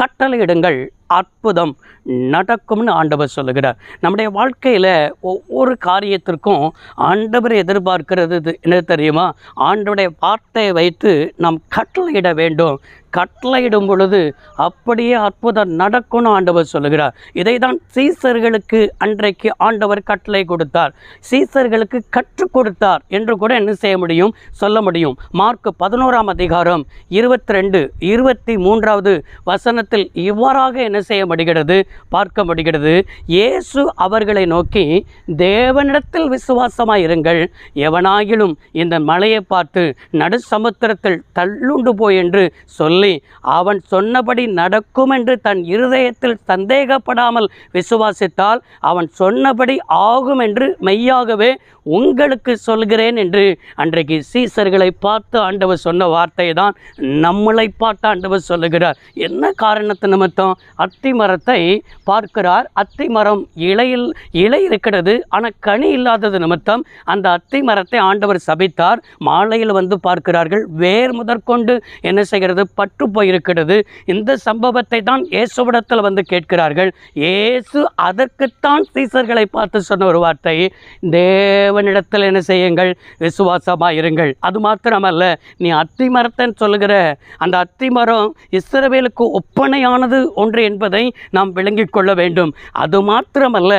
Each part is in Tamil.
கட்டளையிடுங்கள். அற்புதம் நடக்கும்னு ஆண்டவர் சொல்லுகிறார். நம்முடைய வாழ்க்கையில் ஒவ்வொரு காரியத்திற்கும் ஆண்டவர் எதிர்பார்க்கிறது. என்ன தெரியுமா? ஆண்டவருடைய வார்த்தையை வைத்து நாம் கட்டளையிட வேண்டும். கட்டளையிடும் பொழுது அப்படியே அற்புதம் நடக்கும்னு ஆண்டவர் சொல்லுகிறார். இதை தான் சீசர்களுக்கு அன்றைக்கு ஆண்டவர் கட்டளை கொடுத்தார். சீசர்களுக்கு கற்றுக் கொடுத்தார் என்று கூட என்ன செய்ய முடியும்? சொல்ல முடியும். மார்க் பதினோராம் அதிகாரம் இருபத்தி ரெண்டு இருபத்தி மூன்றாவது வசனத்தில் இவ்வாறாக என்ன செய்ய முடிகிறது? பார்க்க முடிகிறது. இயேசு அவர்களை நோக்கி தேவனிடத்தில் விசுவாசமாக இருங்கள் எவனாகிலும் இந்த மலையை பார்த்து நடு சமுத்திரத்தில் தள்ளுண்டு போய் என்று சொல்ல அவன் சொன்னபடி நடக்கும் என்று தன் இருதயத்தில் சந்தேகப்படாமல் விசுவாசித்தால் அவன் சொன்னபடி ஆகும் என்று மெய்யாகவே உங்களுக்கு சொல்கிறேன் என்று அன்றைக்கு சீசர்களை பார்த்து ஆண்டவர் சொன்ன வார்த்தை தான் நம்மளை பார்த்து ஆண்டவர் சொல்லுகிறார். என்ன காரணத்து நிமித்தம்? அத்தி மரத்தை பார்க்கிறார். அத்தி மரம் இலையில் இலை இருக்கிறது. ஆனால் கனி இல்லாதது நிமித்தம் அந்த அத்தி மரத்தை ஆண்டவர் சபித்தார். மாலையில் வந்து பார்க்கிறார்கள். வேர் முதற்கொண்டு என்ன செய்கிறது? பட்டு போயிருக்கிறது. இந்த சம்பவத்தை தான் இயேசுவிடத்தில் வந்து கேட்கிறார்கள். இயேசு அதற்குத்தான் சீசர்களை பார்த்து சொன்ன ஒரு வார்த்தை. தேவனிடத்தில் என்ன செய்யுங்கள்? விசுவாசமாக இருங்கள். அது மாத்திரமல்ல நீ அத்தி மரத்தன் சொல்லுகிற அந்த அத்தி மரம் இஸ்ரவேலுக்கு ஒப்பனையானது ஒன்று என்பதை நாம் விளங்கிக் கொள்ள வேண்டும். அது மாத்திரமல்ல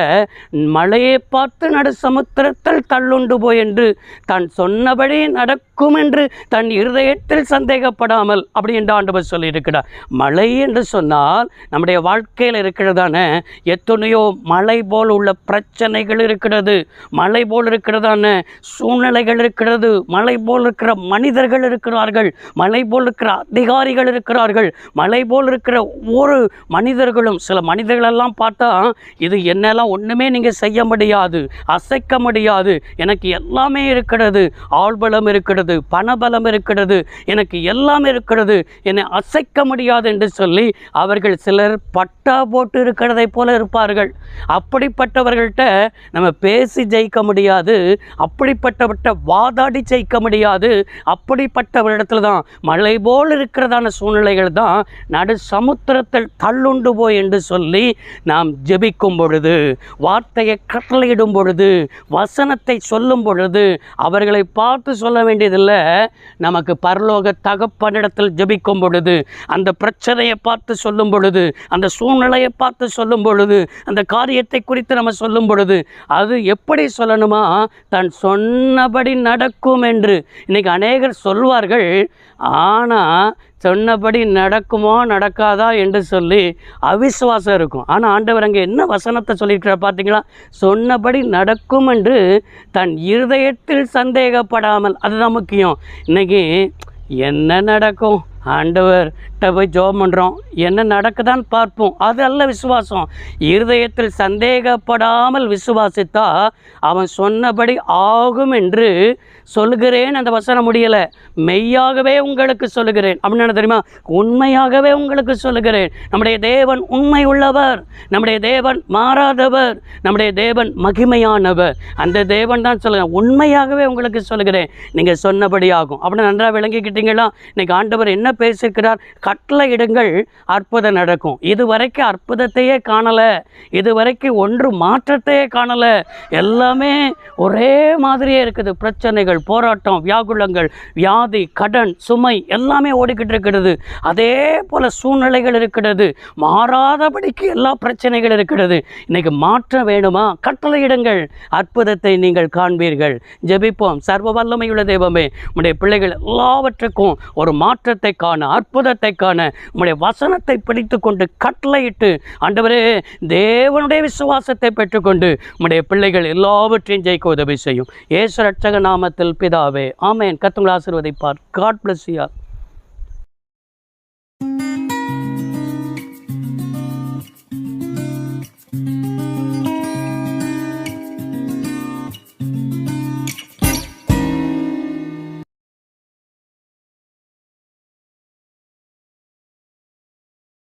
மழையை பார்த்து நடு சமுத்திரத்தில் தள்ளுண்டு போய் என்று தான் சொன்னபடி நடக்கும் என்று தன் இருதயத்தில் சந்தேகப்படாமல் அப்படி என்று ஆண்டவர் சொல்லியிருக்கிறார். மழை என்று சொன்னால் நம்முடைய வாழ்க்கையில் இருக்கிறதான எத்தனையோ மலை போல் உள்ள பிரச்சனைகள் இருக்கிறது மலை போல் இருக்கிறதான சூழ்நிலைகள் இருக்கிறது மலை போல் இருக்கிற மனிதர்கள் இருக்கிறார்கள் மலை போல் இருக்கிற அதிகாரிகள் இருக்கிறார்கள் மலை போல் இருக்கிற ஒவ்வொரு மனிதர்களும் சில மனிதர்களெல்லாம் பார்த்தா இது என்னெல்லாம் ஒன்றுமே நீங்கள் செய்ய முடியாது அசைக்க முடியாது எனக்கு எல்லாமே இருக்கிறது ஆள்பலம் இருக்கிறது பணபலம் இருக்கிறது எனக்கு எல்லாமே இருக்கிறது என்னை அசைக்க முடியாது என்று சொல்லி அவர்கள் சிலர் பட்டா போட்டு இருக்கிறதை போல இருப்பார்கள். அப்படிப்பட்டவர்கள்ட்ட நம்ம பேசி ஜெயிக்க முடியாது அப்படிப்பட்டவர்கிட்ட வாதாடி ஜெயிக்க முடியாது அப்படிப்பட்டவரிடத்துல தான் மழை போல் இருக்கிறதான சூழ்நிலைகள் தான் நடு சமுத்திரத்தில் தள்ளுண்டு போய் என்று சொல்லி நாம் ஜெபிக்கும் பொழுது வார்த்தையை கட்டளையிடும் பொழுது வசனத்தை சொல்லும் பொழுது அவர்களை பார்த்து சொல்ல வேண்டியது இதில் நமக்கு பரலோக தகப்பனிடத்தில் ஜபிக்கும் பொழுது அந்த பிரச்சனையை பார்த்து சொல்லும் பொழுது அந்த சூழ்நிலையை பார்த்து சொல்லும் பொழுது அந்த காரியத்தை குறித்து நம்ம சொல்லும் பொழுது அது எப்படி சொல்லணுமா? தான் சொன்னபடி நடக்கும் என்று. இன்றைக்கி அநேகர் சொல்வார்கள் ஆனால் சொன்னபடி நடக்குமோ நடக்காதா என்று சொல்லி அவிசுவாசம் இருக்கும். ஆனால் ஆண்டவர் அங்கே என்ன வசனத்தை சொல்லியிருக்கிறார் பார்த்தீங்களா? சொன்னபடி நடக்கும் என்று தன் இருதயத்தில் சந்தேகப்படாமல். அதுதான் முக்கியம். இன்னைக்கு என்ன நடக்கும்? ஆண்டவர் ஆண்டவர்கிட்ட போய் ஜோம் பண்ணுறோம் என்ன நடக்குதான்னு பார்ப்போம். அது அல்ல விசுவாசம். இருதயத்தில் சந்தேகப்படாமல் விசுவாசித்தா அவன் சொன்னபடி ஆகும் என்று சொல்கிறேன் அந்த வசனம் முடியலை. மெய்யாகவே உங்களுக்கு சொல்லுகிறேன். அப்படின்னு என்ன தெரியுமா? உண்மையாகவே உங்களுக்கு சொல்லுகிறேன். நம்முடைய தேவன் உண்மை உள்ளவர். நம்முடைய தேவன் மாறாதவர். நம்முடைய தேவன் மகிமையானவர். அந்த தேவன் தான் சொல்லுகிறேன். உண்மையாகவே உங்களுக்கு சொல்லுகிறேன். நீங்கள் சொன்னபடி ஆகும். அப்படின்னு நன்றாக விளங்கிக்கிட்டீங்களா? இன்னைக்கு ஆண்டவர் என்ன பேசுகிறார் கட்டளை இடங்கள் அற்புதம் நடக்கும். இதுவரைக்கும் அற்புதத்தையே காணலை. இதுவரைக்கும் ஒன்று மாற்றத்தையே காணலை. எல்லாமே ஒரே மாதிரியே இருக்குது. பிரச்சனைகள் போராட்டம் வியாகுலங்கள் வியாதி கடன் சுமை எல்லாமே ஓடிக்கிட்டு இருக்கிறது. அதே போல் சூழ்நிலைகள் இருக்கிறது. மாறாதபடிக்கு எல்லா பிரச்சனைகள் இருக்கிறது. இன்னைக்கு மாற்றம் வேணுமா? கட்டளையிடுங்கள் அற்புதத்தை நீங்கள் காண்பீர்கள். ஜெபிப்போம். சர்வ வல்லமையுள்ள தெய்வமே உடைய பிள்ளைகள் எல்லாவற்றுக்கும் ஒரு மாற்றத்தை காண அற்புதத்தை காண உங்களுடைய வசனத்தை பிடித்து கொண்டு கட்டளையிட்டு ஆண்டவரே தேவனுடைய விசுவாசத்தை பெற்றுக்கொண்டு உங்களுடைய பிள்ளைகள் எல்லாவற்றையும் ஜெயிக்க உதவி செய்யும். ஏசு ரட்சக நாமத்தில் பிதாவே ஆமேன். கத்துங்களை ஆசிர்வதிப்பார். God bless you